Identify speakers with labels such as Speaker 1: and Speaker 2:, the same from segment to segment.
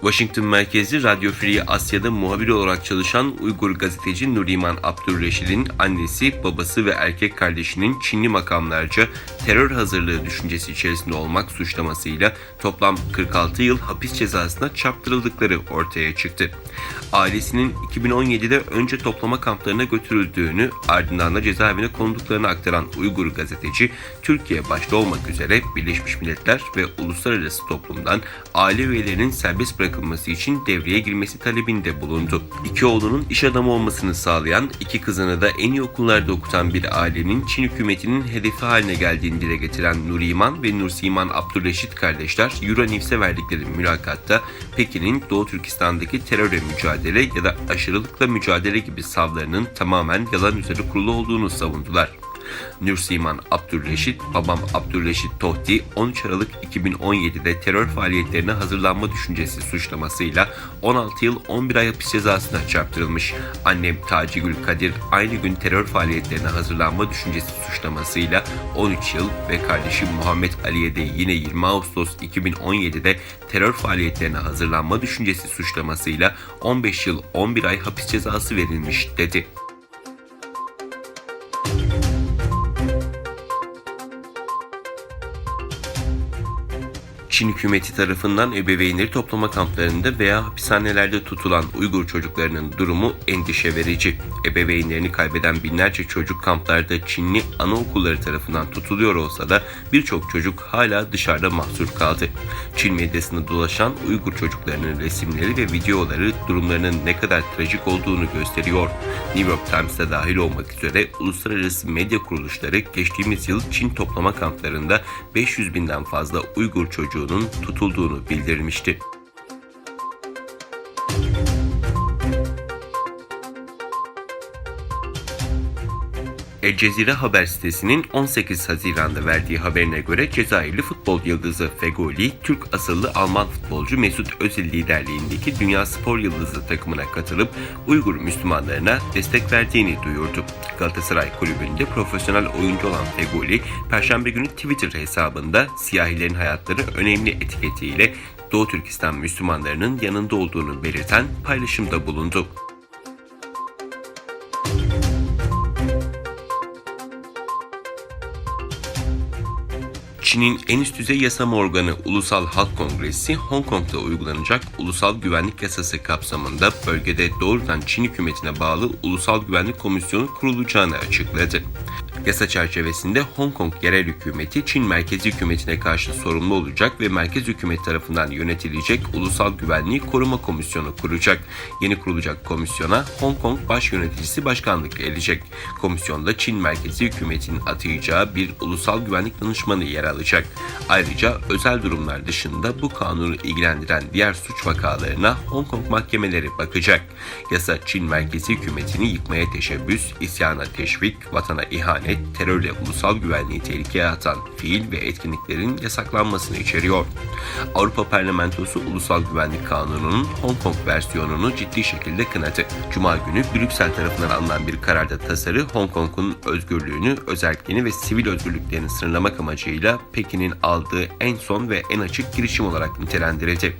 Speaker 1: Washington merkezli Radyo Free Asya'da muhabir olarak çalışan Uygur gazeteci Nuriman Abdurreşid'in annesi, babası ve erkek kardeşinin Çinli makamlarca terör hazırlığı düşüncesi içerisinde olmak suçlamasıyla toplam 46 yıl hapis cezasına çarptırıldıkları ortaya çıktı. Ailesinin 2017'de önce toplama kamplarına götürüldüğünü ardından da cezaevine konduklalarını aktaran Uygur gazeteci, Türkiye başta olmak üzere Birleşmiş Milletler ve uluslararası toplumdan aile üyelerinin serbest bırakılması için devreye girmesi talebinde bulundu. İki oğlunun iş adamı olmasını sağlayan, iki kızını da en iyi okullarda okutan bir ailenin Çin hükümetinin hedefi haline geldiğini dile getiren Nuriman ve Nursiman Abdurreşit kardeşler Euronews'e verdikleri mülakatta Pekin'in Doğu Türkistan'daki terörle mücadele ya da aşırılıkla mücadele gibi savlarının tamamen yalan üzere kurulu olduğunu savundular. Nursiman Abdülreşit, babam Abdülreşit Tohti 13 Aralık 2017'de terör faaliyetlerine hazırlanma düşüncesi suçlamasıyla 16 yıl 11 ay hapis cezasına çarptırılmış. Annem Taci Gül Kadir aynı gün terör faaliyetlerine hazırlanma düşüncesi suçlamasıyla 13 yıl ve kardeşim Muhammed Ali'ye de yine 20 Ağustos 2017'de terör faaliyetlerine hazırlanma düşüncesi suçlamasıyla 15 yıl 11 ay hapis cezası verilmiş dedi. Çin hükümeti tarafından ebeveynleri toplama kamplarında veya hapishanelerde tutulan Uygur çocuklarının durumu endişe verici. Ebeveynlerini kaybeden binlerce çocuk kamplarda Çinli anaokulları tarafından tutuluyor olsa da birçok çocuk hala dışarıda mahsur kaldı. Çin medyasında dolaşan Uygur çocuklarının resimleri ve videoları durumlarının ne kadar trajik olduğunu gösteriyor. New York Times'ta dahil olmak üzere uluslararası medya kuruluşları geçtiğimiz yıl Çin toplama kamplarında 500 binden fazla Uygur çocuğunun tutulduğunu bildirmişti. El Cezire haber sitesinin 18 Haziran'da verdiği haberine göre Cezayirli futbol yıldızı Fegoli, Türk asıllı Alman futbolcu Mesut Özil liderliğindeki Dünya Spor Yıldızı takımına katılıp Uygur Müslümanlarına destek verdiğini duyurdu. Galatasaray kulübünde profesyonel oyuncu olan Fegoli, Perşembe günü Twitter hesabında siyahilerin hayatları önemli etiketiyle Doğu Türkistan Müslümanlarının yanında olduğunu belirten paylaşımda bulundu. Çin'in en üst düzey yasama organı Ulusal Halk Kongresi, Hong Kong'da uygulanacak Ulusal Güvenlik Yasası kapsamında bölgede doğrudan Çin hükümetine bağlı Ulusal Güvenlik Komisyonu kurulacağını açıkladı. Yasa çerçevesinde Hong Kong yerel hükümeti Çin merkezi hükümetine karşı sorumlu olacak ve merkez hükümet tarafından yönetilecek Ulusal Güvenliği Koruma Komisyonu kuracak. Yeni kurulacak komisyona Hong Kong baş yöneticisi başkanlık edecek. Komisyonda Çin merkezi hükümetinin atayacağı bir ulusal güvenlik danışmanı yer alacak. Ayrıca özel durumlar dışında bu kanunu ilgilendiren diğer suç vakalarına Hong Kong mahkemeleri bakacak. Yasa Çin merkezi hükümetini yıkmaya teşebbüs, isyana teşvik, vatana ihanet, terörle ulusal güvenliği tehlikeye atan fiil ve etkinliklerin yasaklanmasını içeriyor. Avrupa Parlamentosu Ulusal Güvenlik Kanunu'nun Hong Kong versiyonunu ciddi şekilde kınadı. Cuma günü Brüksel tarafından alınan bir kararda tasarı Hong Kong'un özgürlüğünü, özelliğini ve sivil özgürlüklerini sınırlamak amacıyla Pekin'in aldığı en son ve en açık girişim olarak nitelendirildi.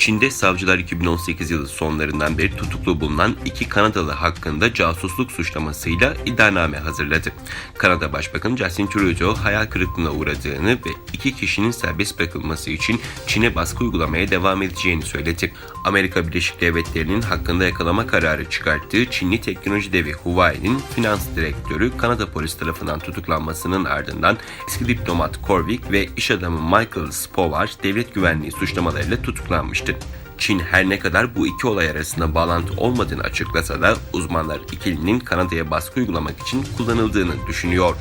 Speaker 1: Çin'de savcılar 2018 yılı sonlarından beri tutuklu bulunan iki Kanadalı hakkında casusluk suçlamasıyla iddianame hazırladı. Kanada Başbakanı Justin Trudeau hayal kırıklığına uğradığını ve iki kişinin serbest bırakılması için Çin'e baskı uygulamaya devam edeceğini söyledi. Amerika Birleşik Devletleri'nin hakkında yakalama kararı çıkarttığı Çinli teknoloji devi Huawei'nin finans direktörü Kanada polis tarafından tutuklanmasının ardından eski diplomat Corvik ve iş adamı Michael Spovar devlet güvenliği suçlamalarıyla tutuklanmıştı. Çin her ne kadar bu iki olay arasında bağlantı olmadığını açıklasa da uzmanlar ikilinin Kanada'ya baskı uygulamak için kullanıldığını düşünüyor.